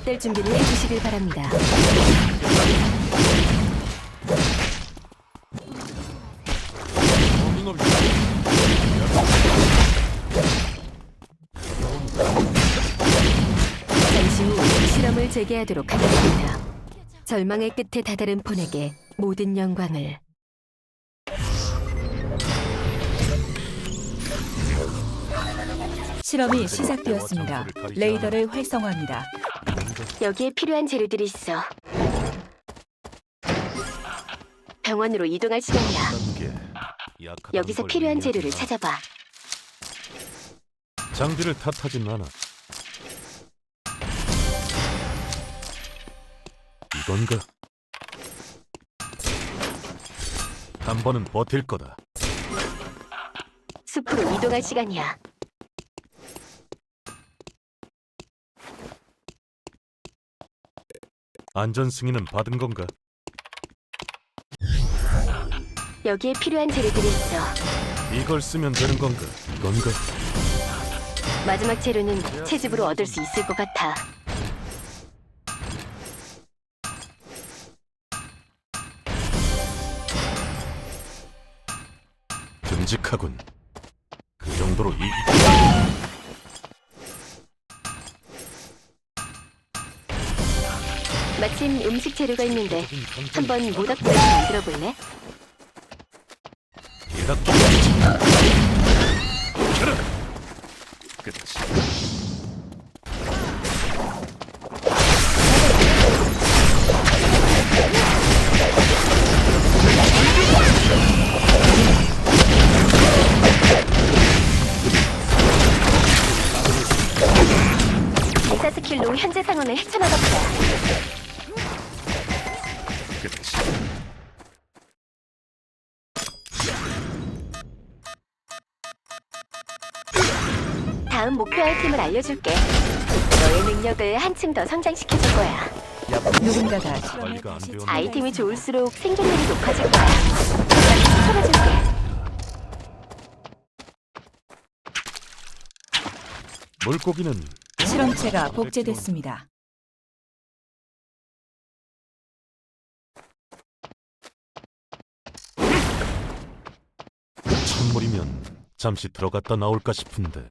시작될 준비를 해주시길 바랍니다. 잠시 후 실험을 재개하도록 하겠습니다. 절망의 끝에 다다른 폰에게 모든 영광을 실험이 시작되었습니다. 레이더를 활성화합니다. 여기에 필요한 재료들이 있어. 병원으로 이동할 시간이야. 여기서 걸 필요한 재료를. 찾아봐. 장비를 탓하진 않아. 이건가? 한 번은 버틸 거다. 숲으로 이동할 시간이야. 안전 승인은 받은 건가? 여기에 필요한 재료들이 있어. 이걸 쓰면 되는 건가? 이건가? 마지막 재료는 채집으로 얻을 수 있을 것 같아. 듬직하군. 그 정도로 이 마침 음식 재료가 있는데 한 한번 모닥불을 만들어 볼래? 이사 스킬로 현재 상황을 헤쳐나가 보자. 목표 아이템을 알려줄게. 너의 능력을 한층 더 성장시켜줄 거야. 누군가가 실험을 다시 되었나? 아이템이 좋을수록 생존율이 높아질 거야. 내가 추천해줄게. 물고기는 실험체가 복제됐습니다. 찬물이면 잠시 들어갔다 나올까 싶은데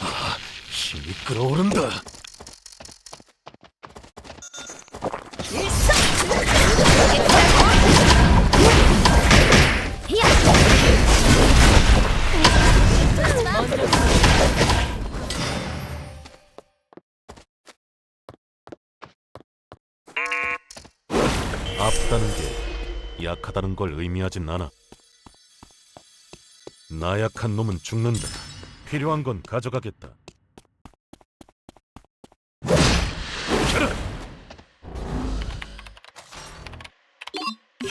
아, 힘이 끓어오른다. 아프다는 게 약하다는 걸 의미하진 않아. 나약한 놈은 죽는다. 필요한 건 가져가겠다.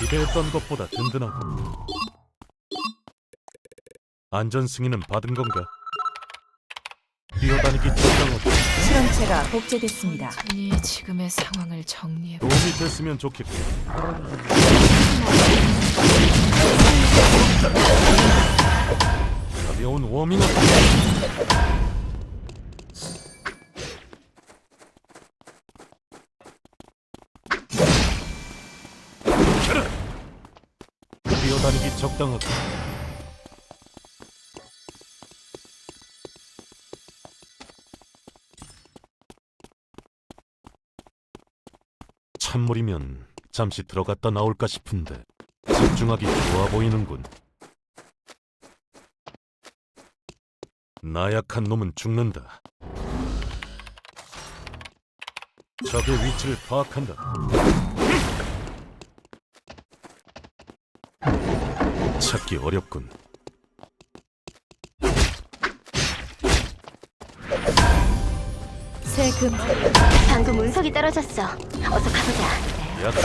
기대했던 것보다 든든하고. 안전 승인은 받은 건가? 뛰어다니기 적당하고 실험체가 복제됐습니다. 천천히 지금의 상황을 정리해 도움이 됐으면 좋겠고. 가벼운 워밍업 다니기 적당하고 찬물이면 잠시 들어갔다 나올까 싶은데 집중하기 좋아 보이는군. 나약한 놈은 죽는다. 적의 위치를 파악한다. 찾기 어렵군. 세금 방금 운석이 떨어졌어. 어서 가보자. 약야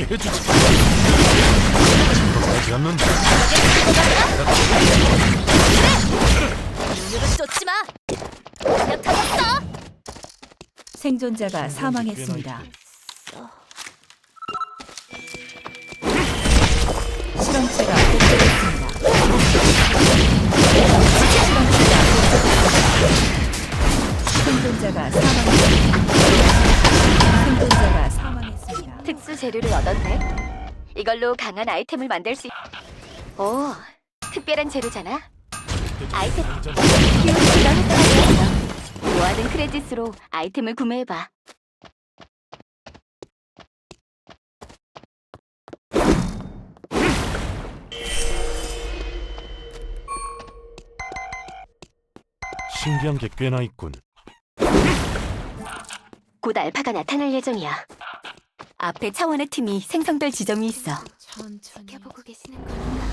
하게 해주지. 하지 않는다. 쫓지 마. 그냥. 생존자가 사망했습니다. 실험체가 복제됐습니다. 실험체가 복제됐습니다. 생존자가 사망했습니다. 생존자가 사망했습니다. 특수 재료를 얻었네. 이걸로 강한 아이템을 만들 수. 있... 오, 특별한 재료잖아. 아이템. 모아둔 크레딧으로 아이템을 구매해봐. 신기한 게 꽤나 있군. 곧 알파가 나타날 예정이야. 앞에 차원의 팀이 생성될 지점이 있어. 천천히. 지켜보고 계시는 건가?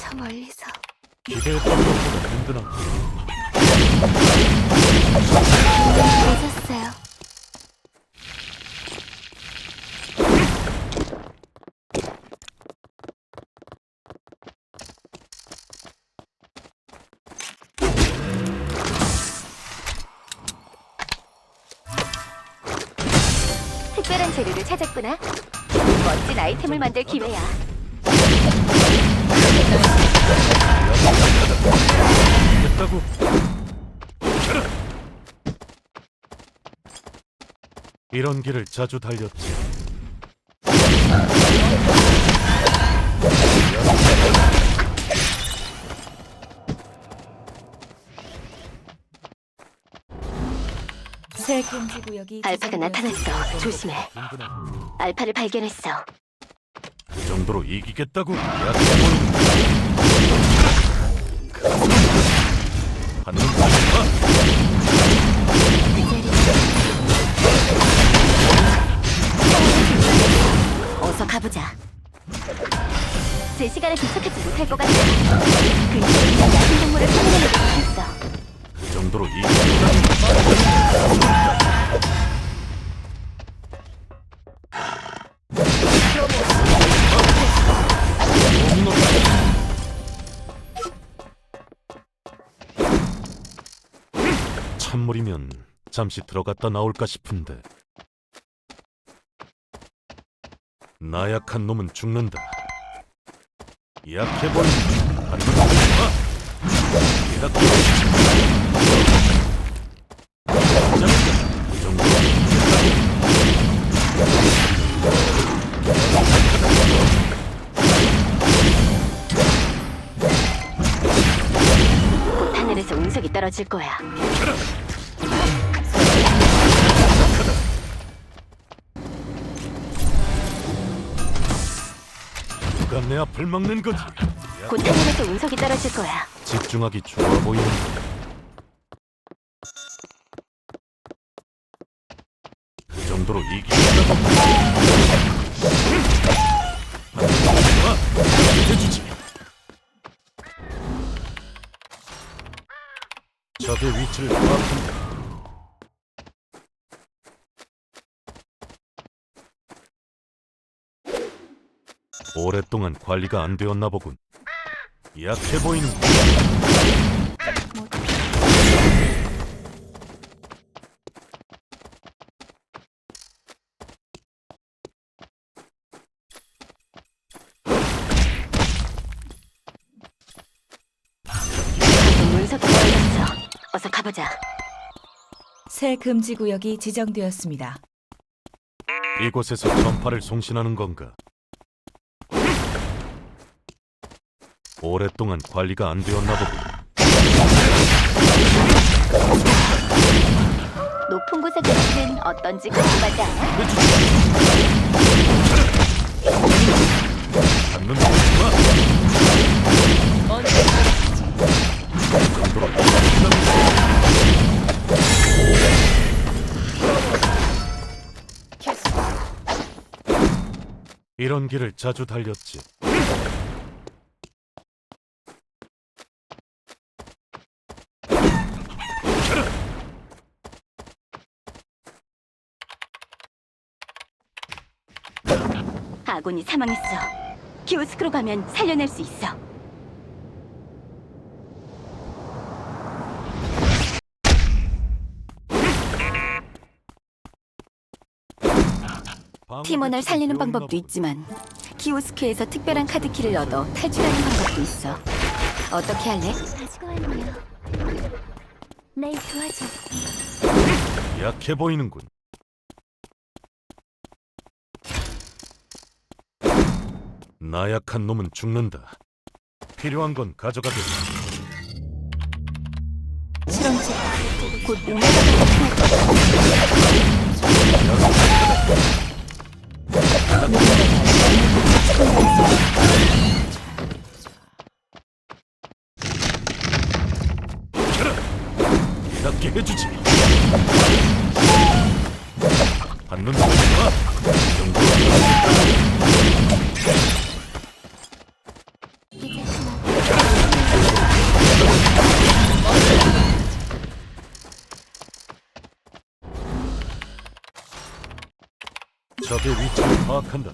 저 멀리서. 기대했던 것보다 든든한. 늦었어요. 특별한 재료를 찾았구나. 멋진 아이템을 만들 기회야. 됐다고. 이런 길을 자주 달렸지. 알파가 나타났어. 조심해. 알파를 발견했어. 그 정도로 이기겠다고 보이는. 받는 거야. 어서 가보자. 제 시간에 도착하지 못할 것 같아. 근처에 있는 야생 동물을 찾아내는 게 좋겠어. 그 정도로 이기겠다고. 찬물이면 잠시 들어갔다 나올까 싶은데 나약한 놈은 죽는다 약해 보이는 받는 거야 이렇게 그 정도로 이기겠다고. 곧 하늘에서 운석이 떨어질 거야. 누가 내 앞을 막는 거지 곧 하늘에서 운석이 떨어질 거야. 집중하기 좋아 보이는 정도로 해주지 적의 위치를 파악한다. 오랫동안 관리가 안 되었나 보군. 약해 보이는 운석이 떨어졌어. 어서 가보자. 새 금지 구역이 지정되었습니다. 이곳에서 전파를 송신하는 건가? 오랫동안 관리가 안 되었나 보군. 높은 곳의 경치는 어떤지 궁금하지 않아? 받는 거구나. 정도로 이런 길을 자주 달렸지. 아군이 사망했어. 키오스크로 가면 살려낼 수 있어. 팀원을 살리는 방법도 있지만 키오스크에서 특별한 카드키를 얻어 탈출하는 방법도 있어. 어떻게 할래? 가지고 왔네요. 도와줘. 약해 보이는군. 나약한 놈은 죽는다. 필요한 건 가져가겠다. 실험체가 곧 오메가가 나타날 거야. 낫게 해주지. 한눈 팔지 마. 이 정도 적 파악한다.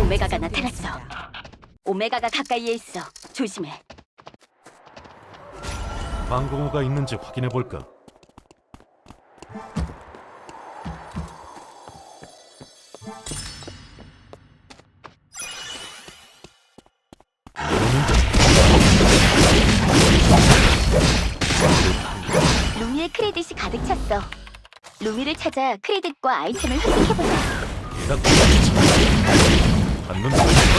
오메가가 나타났어. 오메가가 가까이에 있어. 조심해. 방공호가 있는지 확인해 볼까? 루미의 크레딧이 가득 찼어. 루미를 찾아 크레딧과 아이템을 획득해보자. 낫게 해주지. 한눈 팔지 마.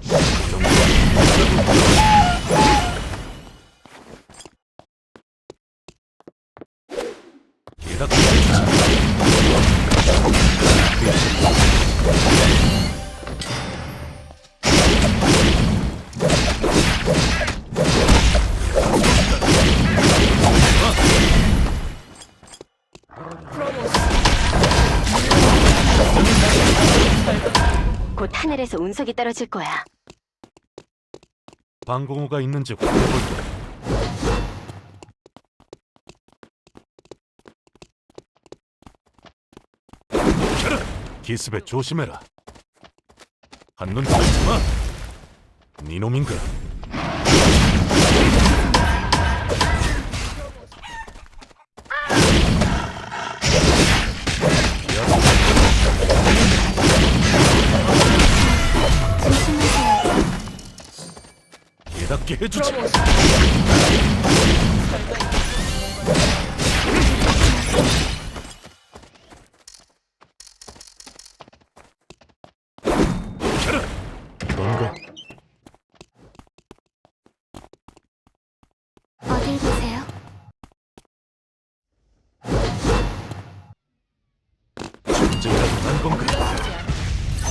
이 정도 낫게 해주지. 곧 하늘에서 운석이 떨어질 거야. 방공호가 있는지 확인해 볼까? 켜라! 기습에 조심해라. 한눈 팔지 마. 네 놈인가? 이답게 해주지. 뭔가 어딜 보세요? 전쟁이라도 난 건가?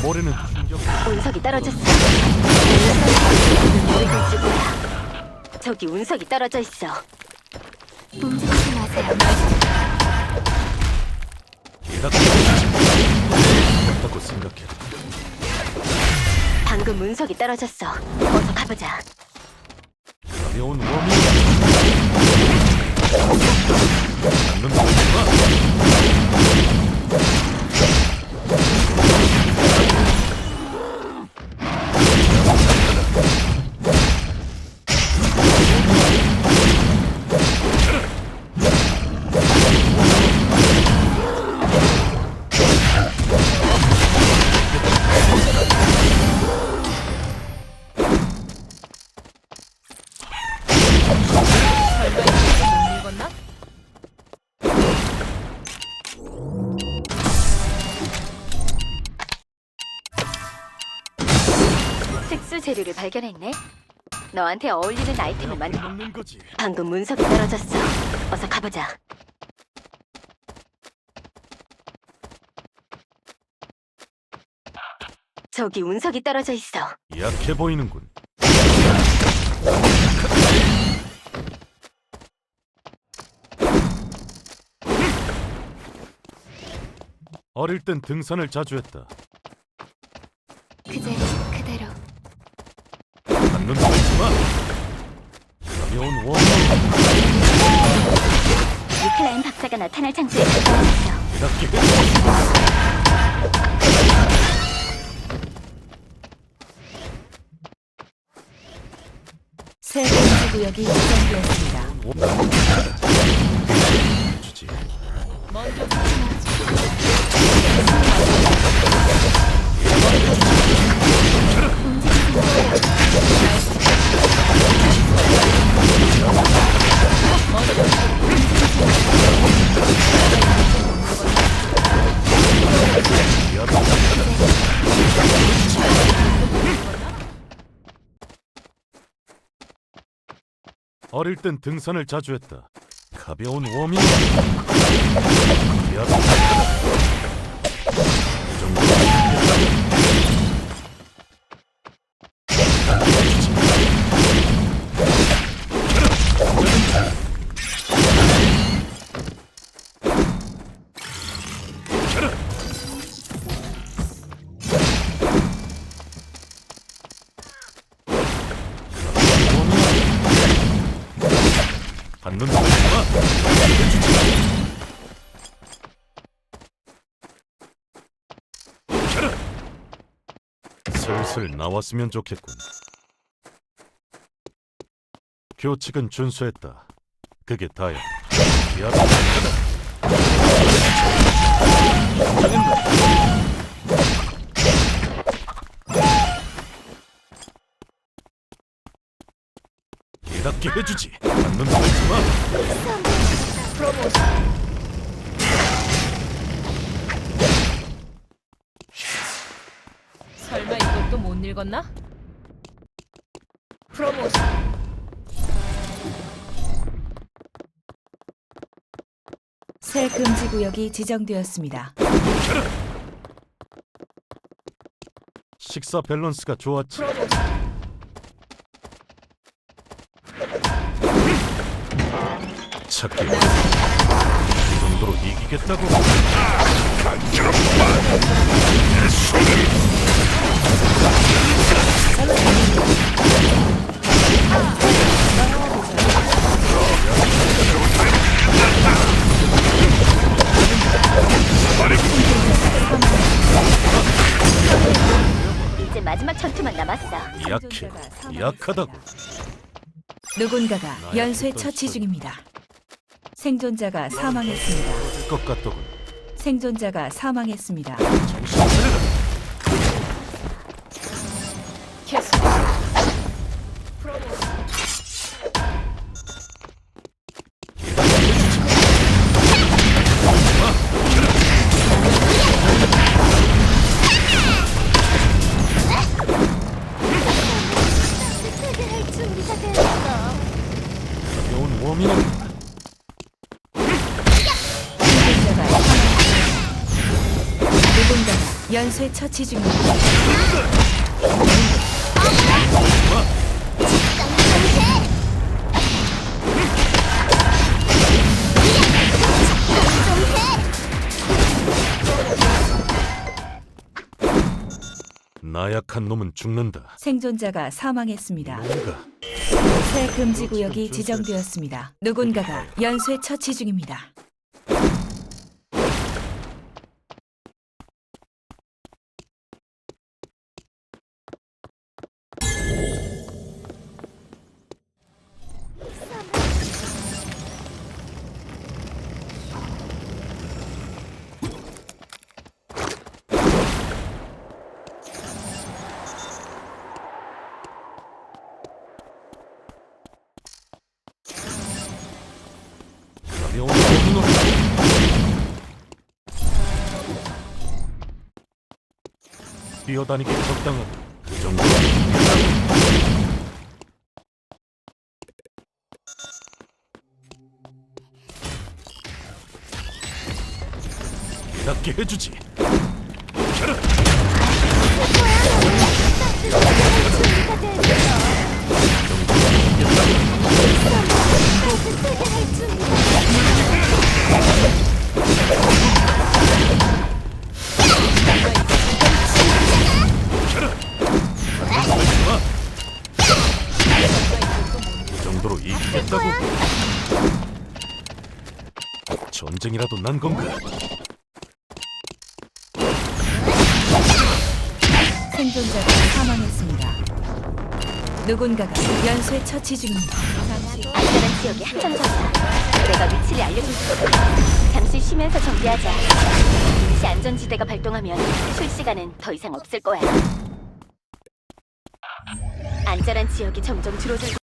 모래는 충격. 운석이 떨어졌어. 저기 운석이 떨어져 있어. 움직이지 마세요. 해주지. 없다고 생각해. 방금 운석이 떨어졌어. 어서 가보자. 가벼운 웜이. 한눈 팔지 재료를 발견했네. 너한테 어울리는 아이템을 만. 먹는 거지. 방금 문석이 떨어졌어. 어서 가보자. 저기 운석이 떨어져 있어. 약해 보이는군. 어릴 땐 등산을 자주 했다. 그. 한 눈팔지마 가벼운 원 니클라인 박사가 나타날 장소에 도착했어. 이렇게 세 번째 구역이 확정되었습니다 어릴 땐 등산을 자주 했다. 가벼운 워밍. 미안. 그 받는 거 마. 슬슬 나왔으면 좋겠군. 교칙은 준수했다. 그게 다야. 미안하다. 이답게 해주지. 받는 거 마. 설마 이것도 못 읽었나? 프로모션. 새 금지 구역이 지정되었습니다. 식사 밸런스가 좋았지. 찾기 이 정도로 이기겠다고? 이제 마지막 전투만 남았어. 약해, 약하다고. 누군가가 연쇄 처치. 중입니다. 생존자가 사망했습니다. 될것 같더군. 생존자가 사망했습니다. 정신 연쇄 처치 중입니다. 나약한 놈은 죽는다. 생존자가 사망했습니다. 뭔가 새 금지 구역이 지정되었습니다. 누군가가 연쇄 처치 중입니다. 뛰어다니기 적당하다. 그 정도. 이답게 해주지. 전쟁이라도 난 건가? 생존자가 사망했습니다. 누군가가 연쇄 처치 중입니다. 안전한 지역에 한정적이다. 내가 위치를 알려줄 테니 잠시 쉬면서 정비하자. 임시 안전지대가 발동하면 쉴 시간은 더 이상 없을 거야. 안전한 지역이 점점 줄어들고